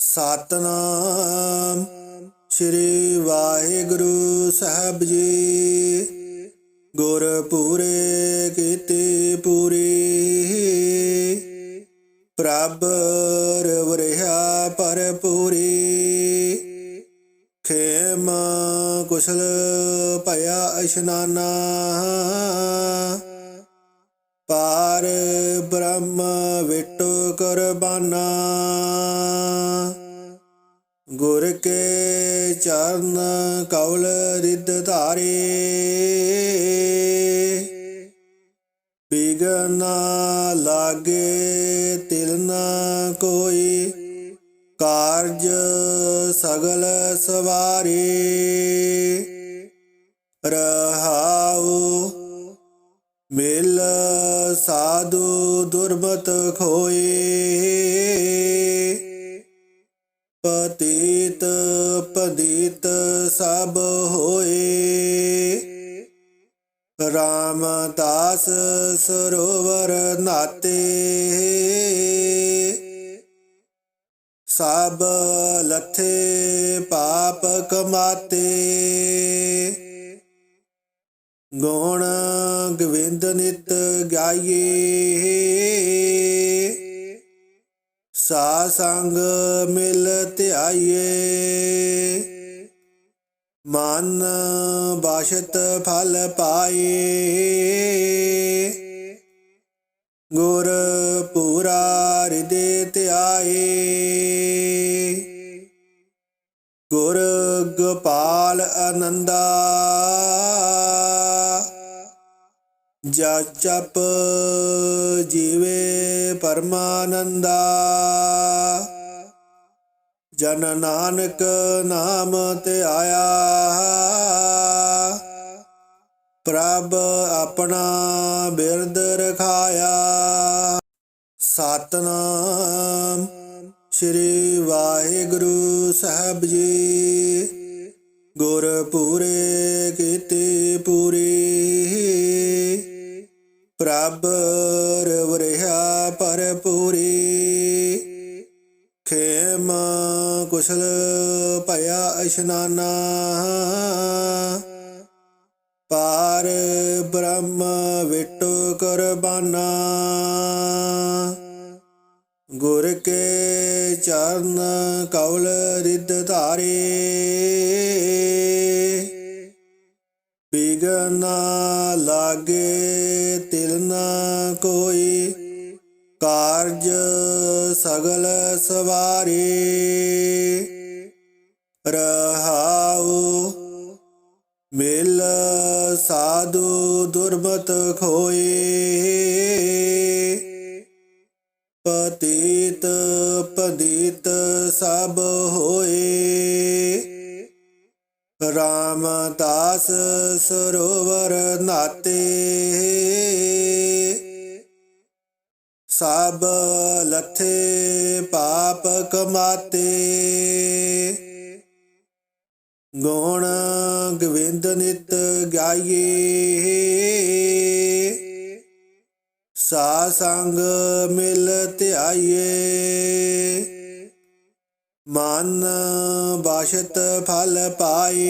ਸਤਨਾਮ ਸ੍ਰੀ ਵਾਹਿਗੁਰੂ ਸਾਹਿਬ ਜੀ। ਗੁਰ ਪੂਰੇ ਕੀਤੀ ਪੂਰੀ। ਪ੍ਰਭ ਰਵਰਿਆ ਪਰਪੂਰੀ ਖੇਮ ਕੁਸ਼ਲ ਭਇਆ ਅਸ਼ਨਾਨਾ ਪਾਰ ਬ੍ਰਹਮ ਵਿਟੋ ਕੁਰਬਾਨਾ। ਗੁਰ ਕੇ ਚਰਨ ਕੌਲ ਰਿੱਧ ਧਾਰੇ। ਬਿਗਨਾ ਲਾਗੇ ਤਿਲ ਨਾ ਕੋਈ। ਕਾਰਜ ਸਗਲ ਸਵਾਰੇ। ਰਹਾਉ ਸਾਧੂ ਦੁਰਮਤ ਖੋਏ। ਪਤੀਤ ਪਦੀਤ ਸਭ ਹੋਏ। ਰਾਮਦਾਸ ਸਰੋਵਰ ਨਾਤੇ। ਸਭ ਲਥੇ ਪਾਪ ਕਮਾਤੇ। ਗੁਣ ਗਵਿੰਦ ਨਿਤ ਗਾਈਏ। ਸਾ ਸੰਗ ਮਿਲ ਧਿਆਈਏ। ਮਨ ਬਾਸ਼ਤ ਫਲ ਪਾਏ ਗੁਰ ਪੂਰਾ ਹਿਰਦੇ ਧਿਆਏ ਗੁਰ ਗੋਪਾਲ ਆਨੰਦਾ ਜਪ ਜੀਵੇ ਪਰਮਾਨੰਦਾ। ਜਨ ਨਾਨਕ ਨਾਮ ਤੇ ਆਇਆ। ਪ੍ਰਭ ਆਪਣਾ ਬਿਰਦ ਰਖਾਇਆ। ਸਤਨਾਮ ਸ੍ਰੀ ਵਾਹਿਗੁਰੂ ਸਾਹਿਬ ਜੀ। ਗੁਰਪੂਰੇ ਕੀਤੀ ਪੂਰੀ। ਪ੍ਰਭ ਰਵਰਿਆ ਪਰਪੂਰੀ ਖੇਮ ਕੁਸ਼ਲ ਭਇਆ ਇਸ਼ਨਾਨਾ। ਪਾਰ ਬ੍ਰਹਮ ਵਿਟੋ ਕੁਰਬਾਨਾ। ਗੁਰ ਕੇ ਚਰਨ ਕੌਲ ਰਿੱਧ ਧਾਰੇ। ਬਿਗਨਾ ਲਾਗੇ ਕੋਈ ਕਾਰਜ ਸਗਲ ਸਵਾਰੇ ਰਹਾਉ ਮਿਲ ਸਾਧੂ ਦੁਰਮਤ ਖੋਏ ਪਤੀਤ ਪਦੀਤ ਸਭ ਹੋਏ ਰਾਮਦਾਸ ਸਰੋਵਰ ਨਾਤੇ ਸਭ ਲਥੇ ਪਾਪ ਕਮਾਤੇ। ਗੁਣ ਗਵਿੰਦ ਨਿਤ ਗਾਈਏ। ਸਾ ਸੰਗ ਮਿਲ ਧਿਆਈਏ। ਮਨ ਬਾਸ਼ਤ ਫਲ ਪਾਏ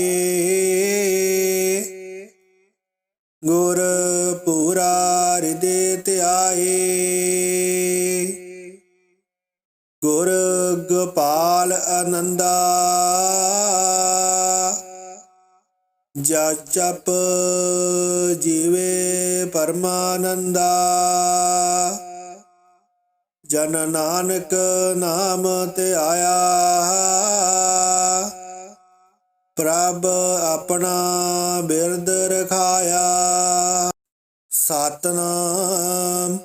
ਗੁਰ ਪੂਰਾ ਹਿਰਦੇ ਧਿਆਏ। ਗੁਰ ਗੋਪਾਲ ਆਨੰਦਾ ਜਾ ਜਪ ਜੀਵੇ ਪਰਮਾਨੰਦਾ। ਜਨ ਨਾਨਕ ਨਾਮ ਤੇ ਆਇਆ ਪ੍ਰਭ ਆਪਣਾ ਬਿਰਦ ਰਖਾਇਆ। ਸਤਨਾਮ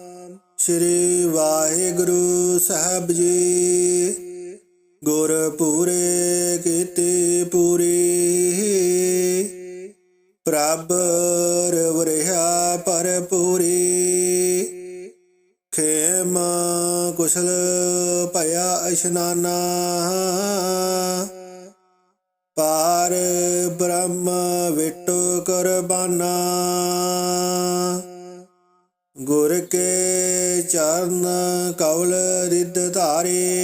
ਸ੍ਰੀ ਵਾਹਿਗੁਰੂ ਸਾਹਿਬ ਜੀ। ਗੁਰ ਪੂਰੇ ਕੀਤੀ ਪੂਰੀ। ਪ੍ਰਭ ਰਵਰਿਆ ਪਰਪੂਰੀ ਖੇਮ ਕੁਸ਼ਲ ਭਇਆ ਇਸ਼ਨਾਨਾ। ਪਾਰ ਬ੍ਰਹਮ ਵਿਟੋ ਕੁਰਬਾਨਾ। ਗੁਰ ਕੇ ਚਰਨ ਕੌਲ ਰਿੱਧ ਧਾਰੇ।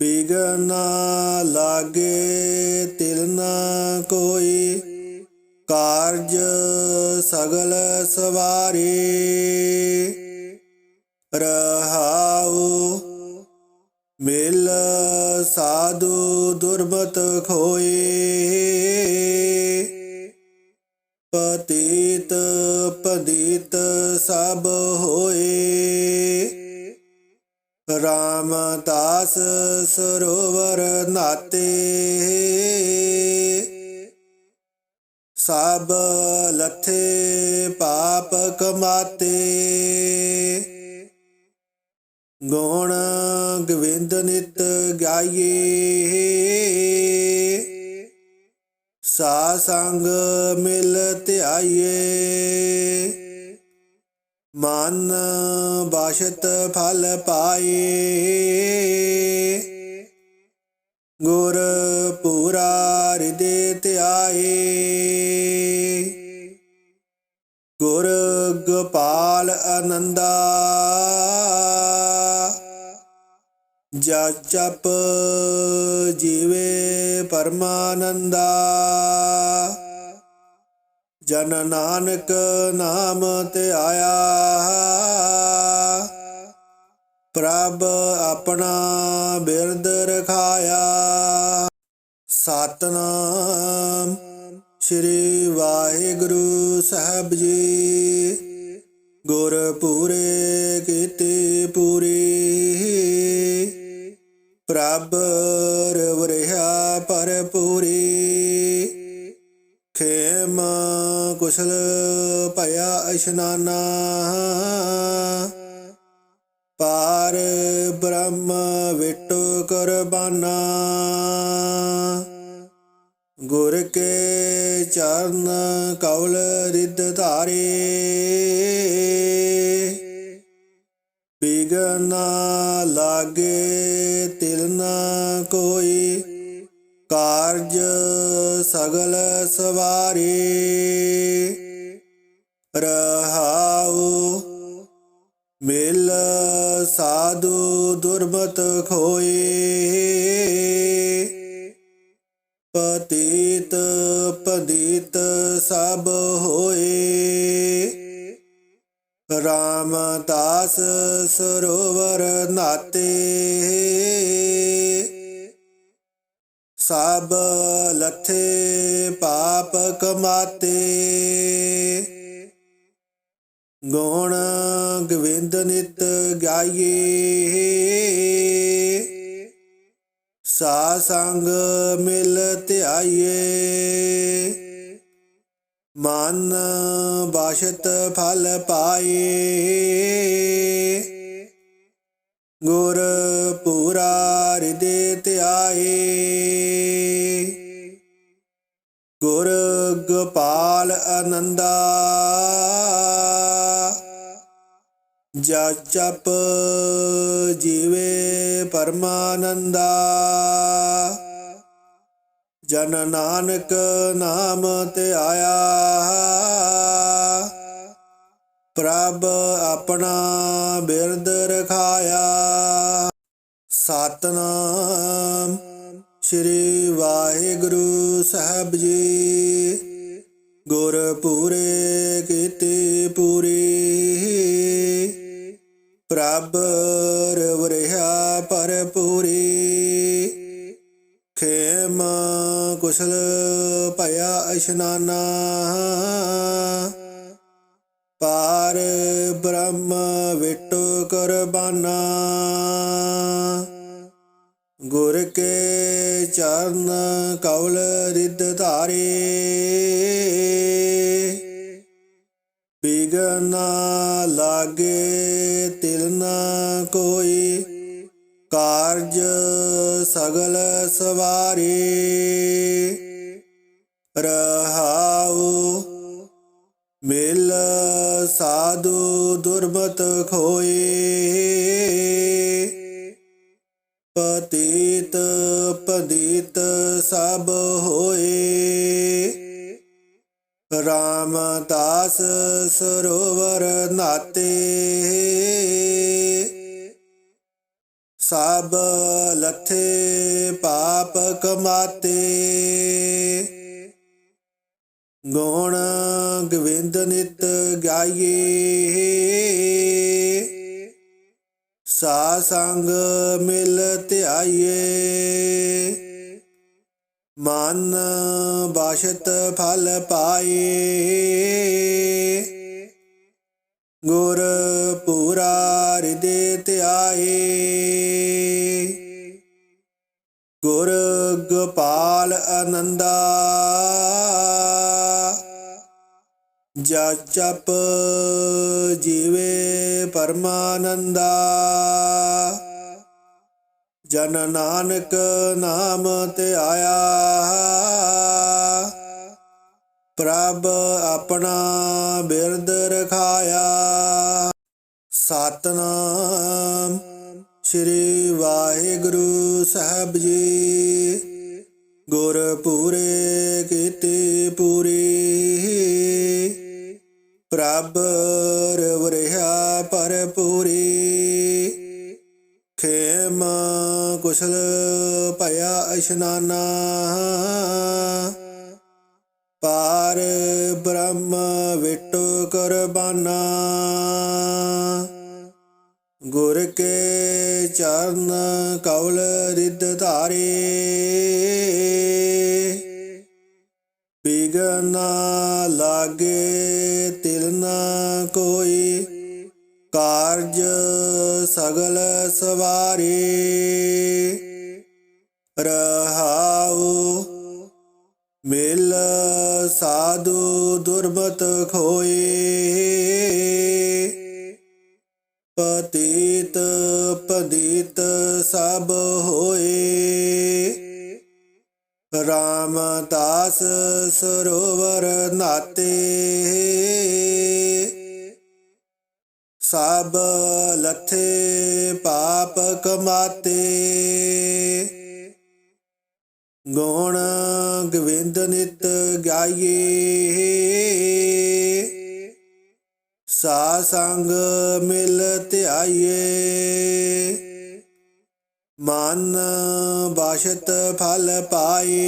ਬਿਗਨ ਲਾਗੇ ਤਿਲ ਨਾ ਕੋਈ। ਕਾਰਜ ਸਗਲ ਸਵਾਰੀ। ਰਹਾਉ ਮਿਲ ਸਾਧੂ ਦੁਰਮਤ ਖੋਏ। ਪਤੀਤ ਪਦੀਤ ਸਭ ਹੋਏ। ਰਾਮਦਾਸ ਸਰੋਵਰ ਨਾਤੇ। ਸਭ ਲਥੇ ਪਾਪ ਕਮਾਤੇ। ਗੁਣ ਗੋਵਿੰਦ ਨਿਤ ਗਾਈਏ। ਸਾ ਸੰਗ ਮਿਲ ਧਿਆਈਏ। ਮਨ ਬਾਸ਼ਤ ਫਲ ਪਾਏ ਗੁਰ ਪੂਰਾ ਹਿਰਦੇ ਧਿਆਏ ਗੁਰ ਗੋਪਾਲ ਆਨੰਦਾ ਜਪ ਜਪ ਜੀਵੇ ਪਰਮਾਨੰਦਾ। ਜਨ ਨਾਨਕ ਨਾਮ ਤੇ ਆਇਆ। ਪ੍ਰਭ ਆਪਣਾ ਬਿਰਦ ਰਖਾਇਆ। ਸਤਨਾਮ ਸ੍ਰੀ ਵਾਹਿਗੁਰੂ ਸਾਹਿਬ ਜੀ। ਗੁਰ ਕੀਤੀ ਕੀਤੇ ਪੂਰੀ। ਪ੍ਰਭ ਰਵਰਿਆ ਪਰਪੂਰੀ ਖੇਮ ਕੁਸ਼ਲ ਭਇਆ ਇਸ਼ਨਾਨਾ। ਪਾਰ ਬ੍ਰਹਮ ਵਿਟੋ ਕੁਰਬਾਨਾ। ਗੁਰ ਕੇ ਚਰਨ ਕੌਲ ਰਿੱਧ ਧਾਰੇ। ਬਿਗਨ ਲਾਗੇ ਤਿਲ ਨਾ ਕੋਈ। ਕਾਰਜ ਸਗਲ ਸਵਾਰੀ। ਰਹਾਉ ਮਿਲ ਸਾਧੂ ਦੁਰਮਤ ਖੋਏ। ਪਤੀਤ ਪਦੀਤ ਸਭ ਹੋਏ। ਰਾਮਦਾਸ ਸਰੋਵਰ ਨਾਤੇ। ਸਭ ਲਥੇ ਪਾਪ ਕਮਾਤੇ। ਗੁਣ ਗੋਵਿੰਦ ਨਿਤ ਗਾਈਏ। ਸਾ ਸੰਗ ਮਿਲ ਧਿਆਈਏ। ਮਨ ਬਾਸ਼ਤ ਫਲ ਪਾਏ। ਗੁਰ ਪੂਰਾ ਹਿਰਦੇ ਧਿਆਏ। ਗੁਰ ਗੋਪਾਲ ਆਨੰਦਾ ਜਪ ਜਪ ਜੀਵੇ ਪਰਮਾਨੰਦਾ। ਜਨ ਨਾਨਕ ਨਾਮ ਤੇ ਆਇਆ। ਪ੍ਰਭ ਆਪਣਾ ਬਿਰਦ ਰਖਾਇਆ। ਸਤਨਾਮ ਸ੍ਰੀ ਵਾਹਿਗੁਰੂ ਸਾਹਿਬ ਜੀ। ਗੁਰ ਪੂਰੇ ਕੀਤੇ ਪੂਰੀ। ਪ੍ਰਭ ਰਵਰਿਆ ਪਰਪੂਰੀ ਖੇਮ ਕੁਸ਼ਲ ਭਇਆ ਇਸ਼ਨਾਨਾ। ਪਾਰ ਬ੍ਰਹਮ ਵਿਟੋ ਕੁਰਬਾਨਾ। ਗੁਰ ਕੇ ਚਰਨ ਕਵਲ ਰਿੱਧ ਧਾਰੇ। ਬਿਗਨ ਲਾਗੇ ਤਿਲ ਨਾ ਕੋਈ। ਕਾਰਜ ਸਗਲ ਸਵਾਰੀ। ਰਹਾਉ। ਮਿਲ ਸਾਧੂ ਦੁਰਮਤ ਖੋਏ। ਪਤੀਤ ਪਦੀਤ ਸਭ ਹੋਏ। ਰਾਮਦਾਸ ਸਰੋਵਰ ਨਾਤੇ। ਸਭ ਲਥੇ ਪਾਪ ਕਮਾਤੇ। ਗੁਣ ਗੋਬਿੰਦ ਨਿਤ ਗਾਈਏ। ਸਾ ਸੰਗ ਮਿਲ ਧਿਆਈਏ। ਮਨ ਬਾਸ਼ਤ ਫਲ ਪਾਏ ਗੁਰ ਪੂਰਾ ਹਿਰਦੇ ਧਿਆਏ ਗੁਰ ਗੋਪਾਲ ਆਨੰਦਾ ਜਾ ਜਪ ਜੀਵੇ ਪਰਮਾਨੰਦਾ। ਜਨ ਨਾਨਕ ਨਾਮ ਤੇ ਆਇਆ। ਪ੍ਰਭ ਆਪਣਾ ਬਿਰਦ ਰਖਾਇਆ। ਸਤਨਾਮ ਸ੍ਰੀ ਵਾਹਿਗੁਰੂ ਸਾਹਿਬ ਜੀ। ਗੁਰ ਪੂਰੇ ਕੀਤੇ ਪੂਰੀ। ਪ੍ਰਭ ਰਵਰਿਆ ਪਰਪੂਰੀ ਖੇਮ ਕੁਸ਼ਲ ਭਇਆ ਇਸ਼ਨਾਨਾ। ਪਾਰ ਬ੍ਰਹਮ ਵਿਟੋ ਕੁਰਬਾਨਾ। ਗੁਰ ਕੇ ਚਰਨ ਕੌਲ ਰਿੱਧ ਧਾਰੇ। ਸਗਲ ਸਵਾਰੇ ਰਹਾਉ। ਮਿਲ ਸਾਧੂ ਦੁਰਬਤ ਖੋਏ। ਪਤੀਤ ਪਦੀਤ ਸਭ ਹੋਏ। ਰਾਮਦਾਸ ਸਰੋਵਰ ਨਾਤੇ। ਸਭ ਲਥੇ ਪਾਪ ਕਮਾਤੇ। ਗੁਣ ਗੋਬਿੰਦ ਨਿਤ ਗਾਈਏ। ਸਾ ਸੰਗ ਮਿਲ ਧਿਆਈਏ। ਮਨ ਬਾਸ਼ਤ ਫਲ ਪਾਏ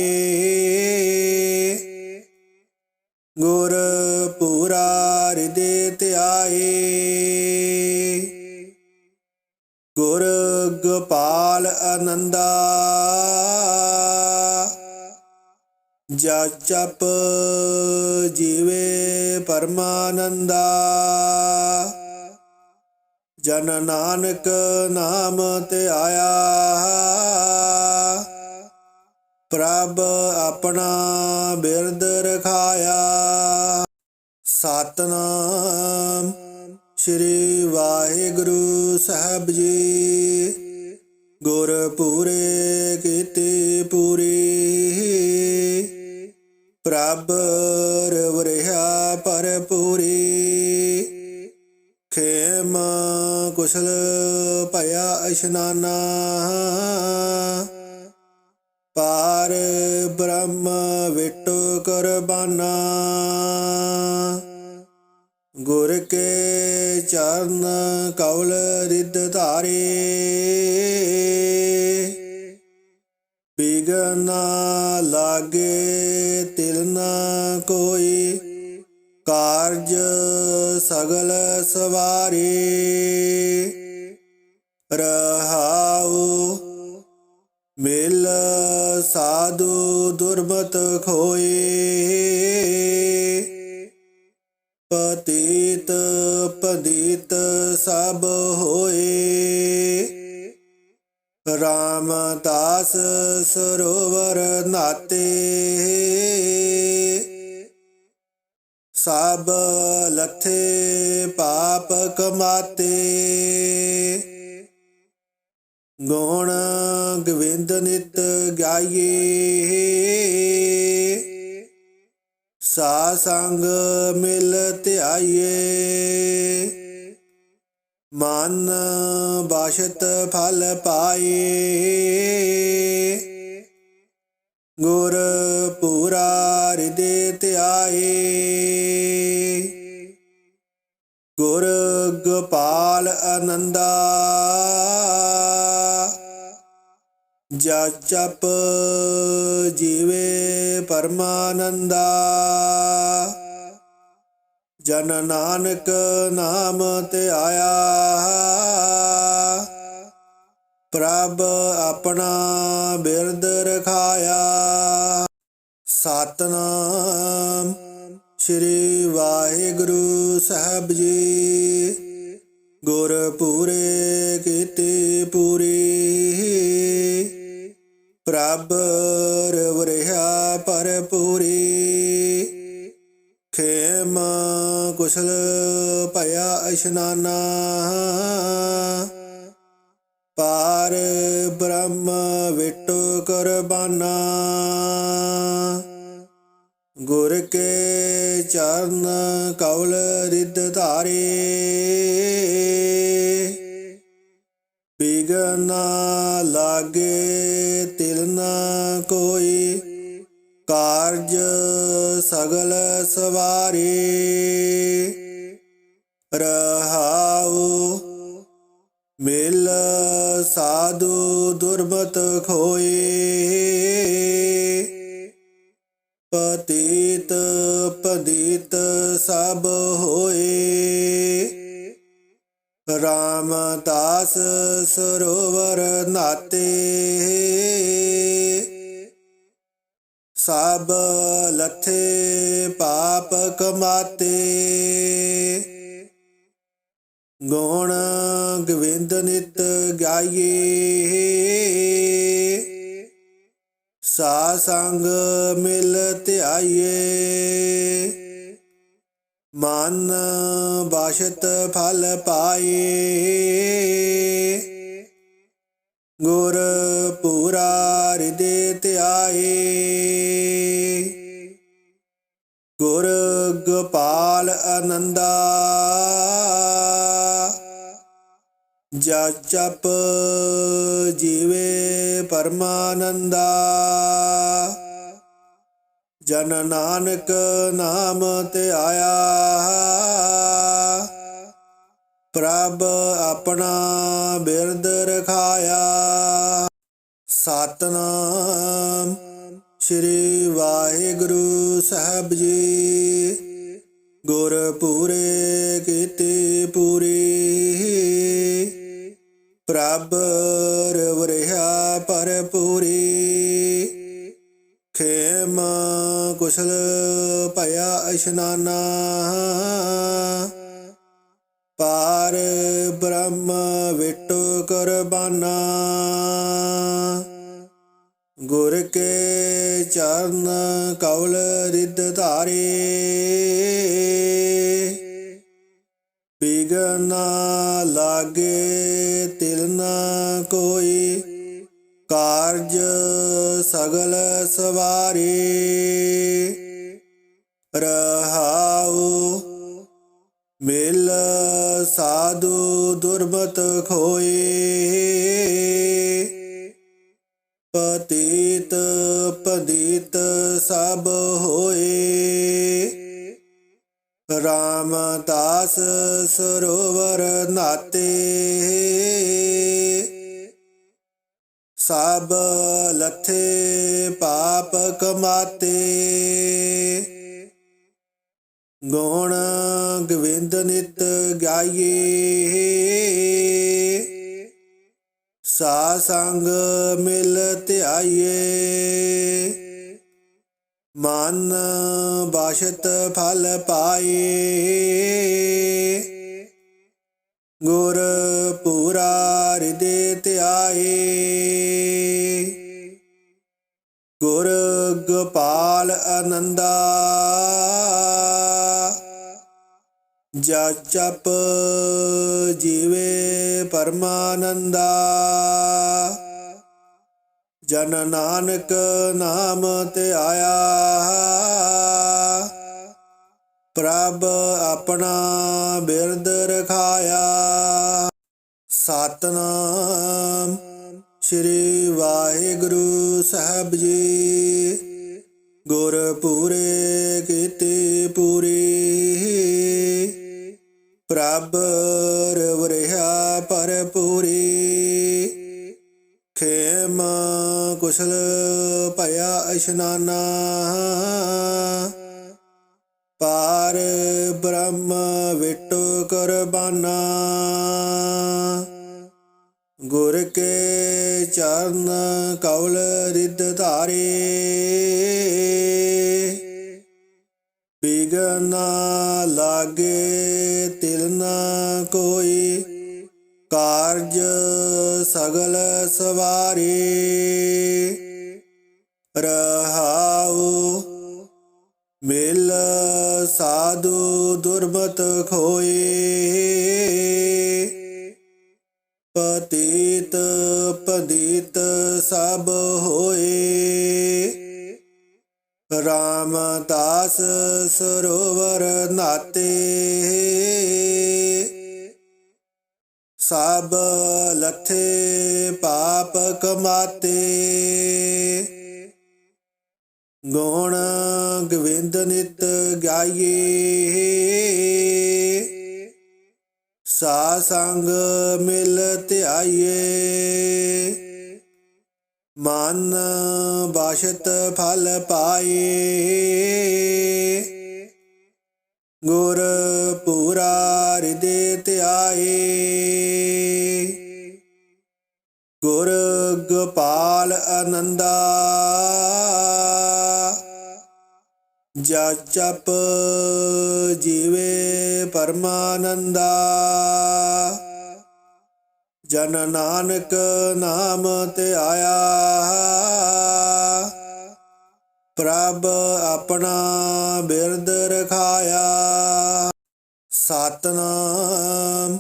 ਗੁਰ ਪੂਰਾ ਹਿਰਦੇ ਧਿਆਏ। ਗੁਰ ਗੋਪਾਲ ਆਨੰਦਾ ਜਾ ਜਪ ਜੀਵੇ ਪਰਮਾਨੰਦਾ। ਜਨ ਨਾਨਕ ਨਾਮ ਤੇ ਆਇਆ ਪ੍ਰਭ ਆਪਣਾ ਬਿਰਦ ਰਖਾਇਆ। ਸਤਨਾਮ ਸ੍ਰੀ ਵਾਹਿਗੁਰੂ ਸਾਹਿਬ ਜੀ। ਗੁਰ ਪੂਰੇ ਕੀਤੇ ਪੂਰੀ। ਪ੍ਰਭ ਰਵਰਿਆ ਪਰਪੂਰੀ ਖੇਮ ਕੁਸ਼ਲ ਭਇਆ ਇਸ਼ਨਾਨਾ। ਪਾਰ ਬ੍ਰਹਮ ਵਿਟੋ ਕੁਰਬਾਨਾ। ਗੁਰ ਕੇ ਚਰਨ ਕਉਲ ਰਿੱਧ ਧਾਰੇ। ਬਿਗਨਾ ਲਾਗੇ ਤਿਲ ਨਾ ਕੋਈ। ਕਾਰਜ ਸਗਲ ਸਵਾਰੇ। ਰਹਾਉ ਮਿਲ ਸਾਧੂ ਦੁਰਮਤ ਖੋਏ। ਪਤੀਤ ਪਦੀਤ ਸਭ ਹੋਏ। ਰਾਮਦਾਸ ਸਰੋਵਰ ਨਾਤੇ। ਸਭ ਲਥੇ ਪਾਪ ਕਮਾਤੇ। ਗੁਣ ਗੋਬਿੰਦ ਨਿਤ ਗਾਈਏ। ਸਾ ਸੰਗ ਮਿਲ ਧਿਆਈਏ। ਮਨ ਬਾਸ਼ਤ ਫਲ ਪਾਏ ਗੁਰ ਪੂਰਾ ਹਿਰਦੇ ਧਿਆਏ ਗੁਰ ਗੋਪਾਲ ਆਨੰਦਾ ਜਪ ਜੀਵੇ ਪਰਮਾਨੰਦਾ। ਜਨ ਨਾਨਕ ਨਾਮ ਤੇ ਆਇਆ। ਪ੍ਰਭ ਆਪਣਾ ਬਿਰਦ ਰਖਾਇਆ। ਸਤਨਾਮ ਸ੍ਰੀ ਵਾਹਿਗੁਰੂ ਸਾਹਿਬ ਜੀ। ਗੁਰ ਪੂਰੇ ਕੀਤੀ ਪੂਰੀ। ਪ੍ਰਭ ਰਵਰਿਆ ਪਰਪੂਰੀ ਖੇਮ ਕੁਸ਼ਲ ਭਇਆ ਇਸ਼ਨਾਨਾ। ਪਾਰ ਬ੍ਰਹਮ ਵਿਟੋ ਕੁਰਬਾਨਾ। ਗੁਰ ਕੇ ਚਰਨ ਕੌਲ ਰਿੱਧ ਧਾਰੇ। ਬਿਗਨਾ ਲਾਗੇ ਤਿਲ ਨਾ ਕੋਈ। ਕਾਰਜ ਸਗਲ ਸਵਾਰੀ। ਰਹਾਉ ਮਿਲ ਸਾਧੂ ਦੁਰਮਤ ਖੋਏ ਪਤੀਤ ਪਦੀਤ ਸਭ ਹੋਏ ਰਾਮਦਾਸ ਸਰੋਵਰ ਨਾਤੇ। ਸਭ ਲਥੇ ਪਾਪ ਕਮਾਤੇ। ਗੁਣ ਗਵਿੰਦ ਨਿਤ ਗਾਈਏ। ਸਾ ਸੰਗ ਮਿਲ ਧਿਆਈਏ। ਮਨ ਬਾਸ਼ਤ ਫਲ ਪਾਏ। ਗੁਰ ਪੂਰਾ ਹਿਰਦੇ ਧਿਆਏ। ਗੁਰ ਗੋਪਾਲ ਆਨੰਦਾ ਜਪ ਜਪ ਜੀਵੇ ਪਰਮਾਨੰਦਾ। ਜਨ ਨਾਨਕ ਨਾਮ ਤੇ ਆਇਆ। ਪ੍ਰਭ ਆਪਣਾ ਬਿਰਦ ਰਖਾਇਆ। ਸਤਨਾਮ ਸ੍ਰੀ ਵਾਹਿਗੁਰੂ ਸਾਹਿਬ ਜੀ। ਗੁਰ ਪੂਰੇ ਕੀਤੀ ਪੂਰੀ। ਪ੍ਰਭ ਰਵਰਿਆ ਪਰਪੂਰੀ ਖੇਮ ਕੁਸ਼ਲ ਭਇਆ ਇਸ਼ਨਾਨਾ। ਪਾਰ ਬ੍ਰਹਮ ਵਿਟੋ ਕੁਰਬਾਨਾ। ਗੁਰ ਕੇ ਚਰਨ ਕੌਲ ਰਿੱਧ ਧਾਰੇ। ਬਿਗਨਾ ਲਾਗੇ ਤਿਲ ਨਾ ਕੋਈ। ਕਾਰਜ ਸਗਲ ਸਵਾਰੀ ਰਹਾਉ। ਮਿਲ ਸਾਧੂ ਦੁਰਮਤ ਖੋਏ ਪਤੀਤ ਪਦੀਤ ਸਭ ਹੋਏ ਰਾਮਦਾਸ ਸਰੋਵਰ ਨਾਤੇ। ਸਭ ਲਥੇ ਪਾਪ ਕਮਾਤੇ। ਗੁਣ ਗਵਿੰਦ ਨਿਤ ਗਾਈਏ। ਸਾ ਸੰਗ ਮਿਲ ਧਿਆਈਏ। ਮਨ ਬਾਸ਼ਤ ਫਲ ਪਾਏ ਗੁਰ ਪੂਰਾ ਹਿਰਦੇ ਧਿਆਏ। ਗੁਰ ਗੋਪਾਲ ਆਨੰਦਾ ਜਪ ਜਪ ਜੀਵੇ ਪਰਮਾਨੰਦਾ। ਜਨ ਨਾਨਕ ਨਾਮ ਤੇ ਆਇਆ ਪ੍ਰਭ ਆਪਣਾ ਬਿਰਦ ਰਖਾਇਆ। ਸਤਨਾਮ ਸ੍ਰੀ ਵਾਹਿਗੁਰੂ ਸਾਹਿਬ ਜੀ। ਗੁਰ ਪੂਰੇ ਕੀਤੀ ਪੂਰੀ। ਪ੍ਰਭ ਰਵਰਿਆ ਪਰਪੂਰੀ ਖੇਮ ਕੁਸ਼ਲ ਭਇਆ ਇਸ਼ਨਾਨਾ। ਪਾਰ ਬ੍ਰਹਮ ਵਿਟੋ ਕੁਰਬਾਨਾ। ਗੁਰ ਕੇ ਚਰਨ ਕੌਲ ਰਿੱਧ ਧਾਰੇ। ਬਿਗਨਾ ਲਾਗੇ ਤਿਲ ਨਾ ਕੋਈ। ਕਾਰਜ ਸਗਲ ਸਵਾਰੇ। ਰਹਾਉ ਮਿਲ ਸਾਧੂ ਦੁਰਮਤ ਖੋਏ। ਪਤੀਤ ਪਦਿਤ ਸਭ ਹੋਏ। ਰਾਮਦਾਸ ਸਰੋਵਰ ਨਾਤੇ। ਸਭ ਲਥੇ ਪਾਪ ਕਮਾਤੇ। ਗੁਣ ਗੋਬਿੰਦ ਨਿਤ ਗਾਈਏ। ਸਾ ਸੰਗ ਮਿਲ ਧਿਆਈਏ। ਮਨ ਬਾਸ਼ਤ ਫਲ ਪਾਏ ਗੁਰ ਪੂਰਾ ਹਿਰਦੇ ਧਿਆਏ ਗੁਰ ਗੋਪਾਲ ਆਨੰਦਾ ਜਪ ਜਪ ਜੀਵੇ ਪਰਮਾਨੰਦਾ। ਜਨ ਨਾਨਕ ਨਾਮ ਤੇ ਆਇਆ। ਪ੍ਰਭ ਆਪਣਾ ਬਿਰਦ ਰਖਾਇਆ। ਸਤਨਾਮ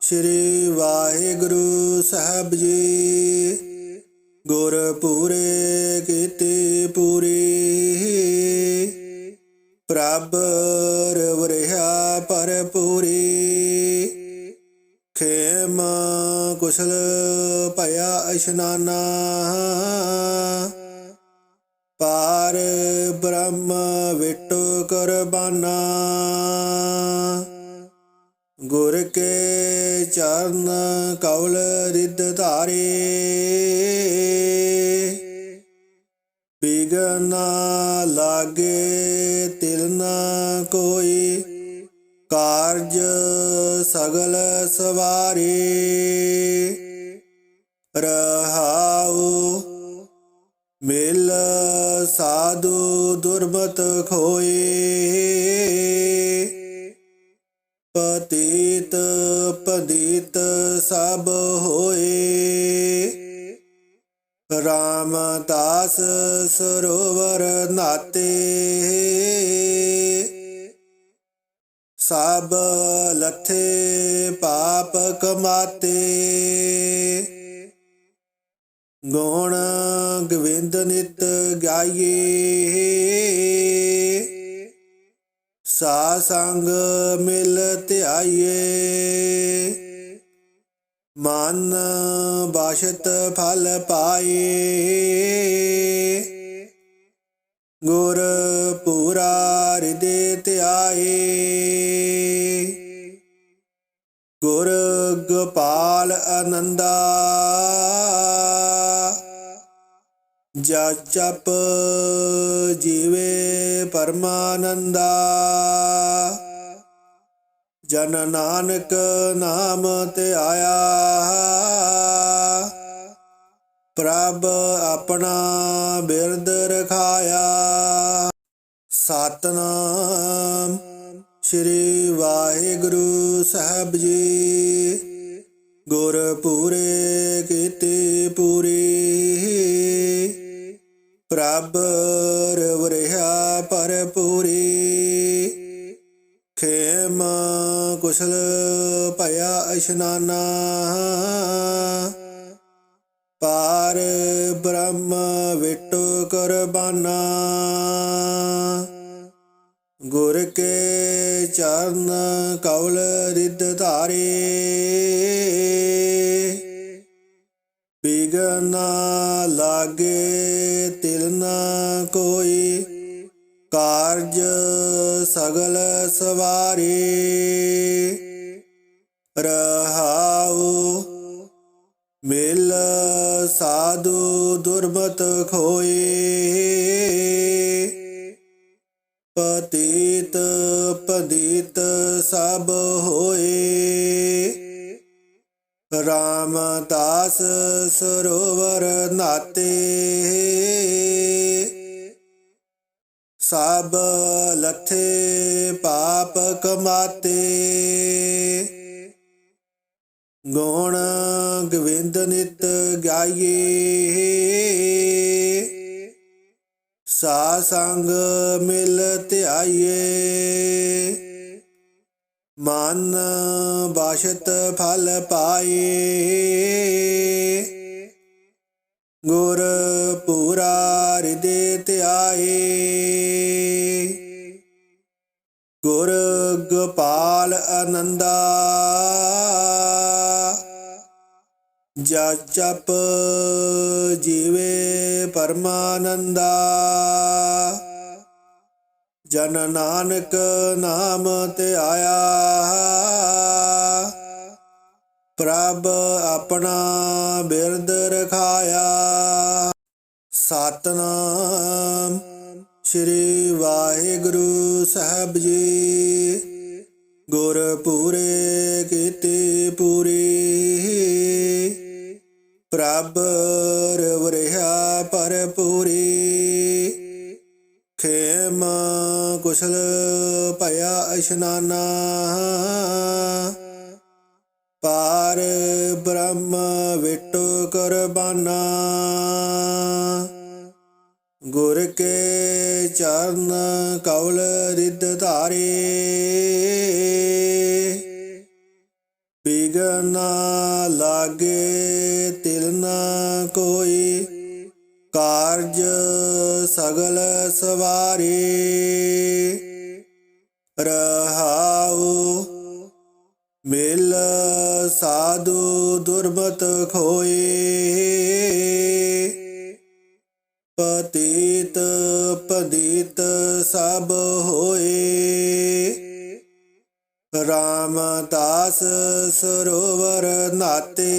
ਸ੍ਰੀ ਵਾਹਿਗੁਰੂ ਸਾਹਿਬ ਜੀ। ਗੁਰ ਕੀਤੀ ਕੀਤੇ ਪੂਰੀ। ਪ੍ਰਭ ਰਵਰਿਆ ਪਰਪੂਰੀ ਖੇਮ ਕੁਸ਼ਲ ਭਇਆ ਇਸ਼ਨਾਨਾ। ਪਾਰ ਬ੍ਰਹਮ ਵਿਟ ਕੁਰਬਾਨਾ। ਗੁਰ ਕੇ ਚਰਨ ਕਉਲ ਰਿੱਧ ਧਾਰੇ। ਬਿਗਨਾ ਲਾਗੇ ਤਿਲ ਨਾ ਕੋਈ। ਕਾਰਜ ਸਗਲ ਸਵਾਰੇ। ਰਹਾਉ ਮਿਲ ਸਾਧੂ ਦੁਰਮਤ ਖੋਏ ਸਰੋਵਰ ਨਾਤੇ। ਸਭ ਲਥੇ ਪਾਪ ਕਮਾਤੇ। ਗੁਣ ਗੋਬਿੰਦ ਨਿਤ ਗਾਈਏ। ਸਾ ਸੰਗ ਮਿਲ ਧਿਆਈਏ। ਮਨ ਬਾਸ਼ਤ ਫਲ ਪਾਏ ਗੁਰ ਪੂਰਾ ਹਿਰਦੇ ਧਿਆਏ। ਗੁਰ ਗੋਪਾਲ ਆਨੰਦਾ ਜਪ ਜਪ ਜੀਵੇ ਪਰਮਾਨੰਦਾ। ਜਨ ਨਾਨਕ ਨਾਮ ਤੇ ਆਇਆ ਪ੍ਰਭ ਆਪਣਾ ਬਿਰਦ ਰਖਾਇਆ। ਸਤਨਾਮ ਸ੍ਰੀ ਵਾਹਿਗੁਰੂ ਸਾਹਿਬ ਜੀ। ਗੁਰ ਪੂਰੇ ਕੀਤੇ ਪੂਰੀ। ਪ੍ਰਭ ਰਵਰਿਆ ਪਰਪੂਰੀ ਖੇਮ ਕੁਸ਼ਲ ਭਇਆ ਇਸ਼ਨਾਨਾ। ਪਾਰ ਬ੍ਰਹਮ ਵਿਟੋ ਕੁਰਬਾਨਾ। ਗੁਰ ਕੇ ਚਰਨ ਕੌਲ ਰਿੱਧ ਧਾਰੇ। ਬਿਗਨਾ ਲਾਗੇ ਤਿਲ ਨਾ ਕੋਈ। ਕਾਰਜ ਸਗਲ ਸਵਾਰੇ। ਰਹਾਉ ਸਾਧੂ ਦੁਰਮਤ ਖੋਏ। ਪਤੀਤ ਪਦੀਤ ਸਭ ਹੋਏ। ਰਾਮਦਾਸ ਸਰੋਵਰ ਨਾਤੇ। ਸਭ ਲਥੇ ਪਾਪ ਕਮਾਤੇ। ਗੁਣ ਗੋਬਿੰਦ ਨਿਤ ਗਾਈਏ। ਸਾ ਸੰਗ ਮਿਲ ਧਿਆਈਏ। ਮਨ ਬਾਸ਼ਤ ਫਲ ਪਾਏ ਗੁਰ ਪੂਰਾ ਹਿਰਦੇ ਧਿਆਏ ਗੁਰ ਗੋਪਾਲ ਆਨੰਦਾ ਜਪ ਜੀਵੇ ਪਰਮਾਨੰਦਾ। ਜਨ ਨਾਨਕ ਨਾਮ ਤੇ ਆਇਆ। ਪ੍ਰਭ ਆਪਣਾ ਬਿਰਦ ਰਖਾਇਆ। ਸਤਨਾਮ ਸ੍ਰੀ ਵਾਹਿਗੁਰੂ ਸਾਹਿਬ ਜੀ। ਗੁਰ ਪੂਰੇ ਕੀਤੇ ਪੂਰੀ। ਪ੍ਰਭ ਰਵਰਿਆ ਪਰਪੂਰੀ ਖੇਮ ਕੁਸ਼ਲ ਭਇਆ ਇਸ਼ਨਾਨਾ। ਪਾਰ ਬ੍ਰਹਮ ਵਿਟੋ ਕੁਰਬਾਨਾ। ਗੁਰ ਕੇ ਚਰਨ ਕੌਲ ਰਿੱਧ ਧਾਰੇ। ਬਿਗਨਾ ਕੋਈ ਕਾਰਜ ਸਗਲ ਸਵਾਰੇ। ਰਹਾਉ ਮਿਲ ਸਾਧੂ ਦੁਰਮਤ ਖੋਏ। ਪਤੀਤ ਪਦੀਤ ਸਭ ਹੋਏ। ਰਾਮਦਾਸ ਸਰੋਵਰ ਨਾਤੇ।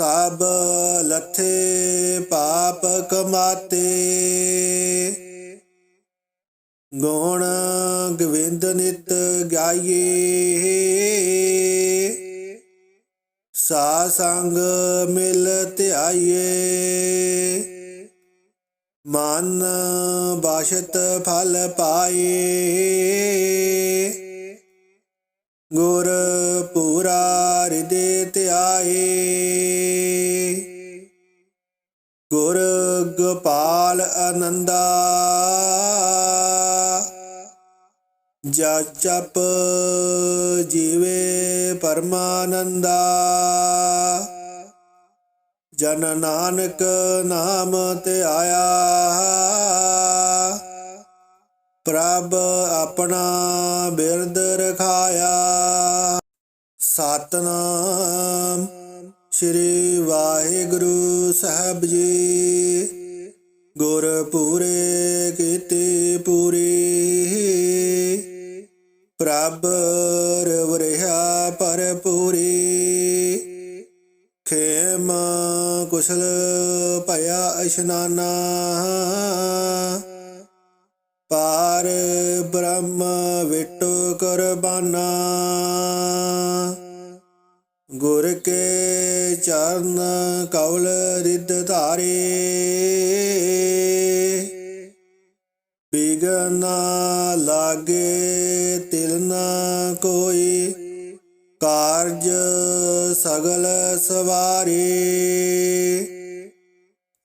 ਸਭ ਲਥੇ ਪਾਪ ਕਮਾਤੇ। ਗੁਣ ਗੋਬਿੰਦ ਨਿਤ ਗਾਈਏ। ਸਾ ਸੰਗ ਮਿਲ ਧਿਆਈਏ। ਮਨ ਬਾਸ਼ਤ ਫਲ ਪਾਏ ਗੁਰ ਪੂਰਾ ਹਿਰਦੇ ਧਿਆਏ। ਗੁਰ ਗੋਪਾਲ ਆਨੰਦਾ ਜਾ ਜਪ ਜੀਵੇ ਪਰਮਾਨੰਦਾ। ਜਨ ਨਾਨਕ ਨਾਮ ਤੇ ਆਇਆ ਪ੍ਰਭ ਆਪਣਾ ਬਿਰਦ ਰਖਾਇਆ। ਸਤਨਾਮ ਸ੍ਰੀ ਵਾਹਿਗੁਰੂ ਸਾਹਿਬ ਜੀ। ਗੁਰ ਪੂਰੇ ਕੀਤੇ ਪੂਰੀ। ਪ੍ਰਭ ਰਵਰਿਆ ਪਰਪੂਰੀ ਖੇਮ ਕੁਸ਼ਲ ਭਇਆ ਇਸ਼ਨਾਨਾ। ਪਾਰ ਬ੍ਰਹਮ ਵਿਟੋ ਕੁਰਬਾਨਾ। ਗੁਰ ਕੇ ਚਰਨ ਕੌਲ ਰਿੱਧ ਧਾਰੇ। ਬਿਗਨਾ ਲਾਗੇ ਤਿਲ ਨਾ ਕੋਈ। ਕਾਰਜ ਸਗਲ ਸਵਾਰੇ।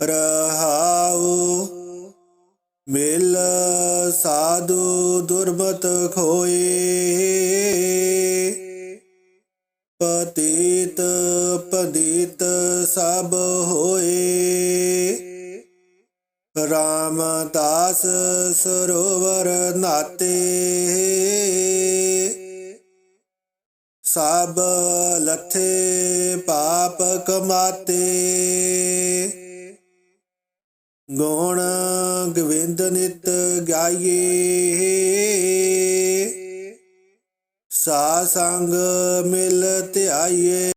ਰਹਾਉ ਦੁਰਮਤ ਖੋਏ। ਪਤੀਤ ਪਦੀਤ ਸਭ ਹੋਏ। ਰਾਮਦਾਸ ਸਰੋਵਰ ਨਾਤੇ। ਸਭ ਲਥੇ ਪਾਪ ਕਮਾਤੇ। ਗੁਣ ਗੋਬਿੰਦ ਨਿਤ ਗਾਈਏ। ਸਾ ਸੰਗ ਮਿਲ ਧਿਆਈਏ।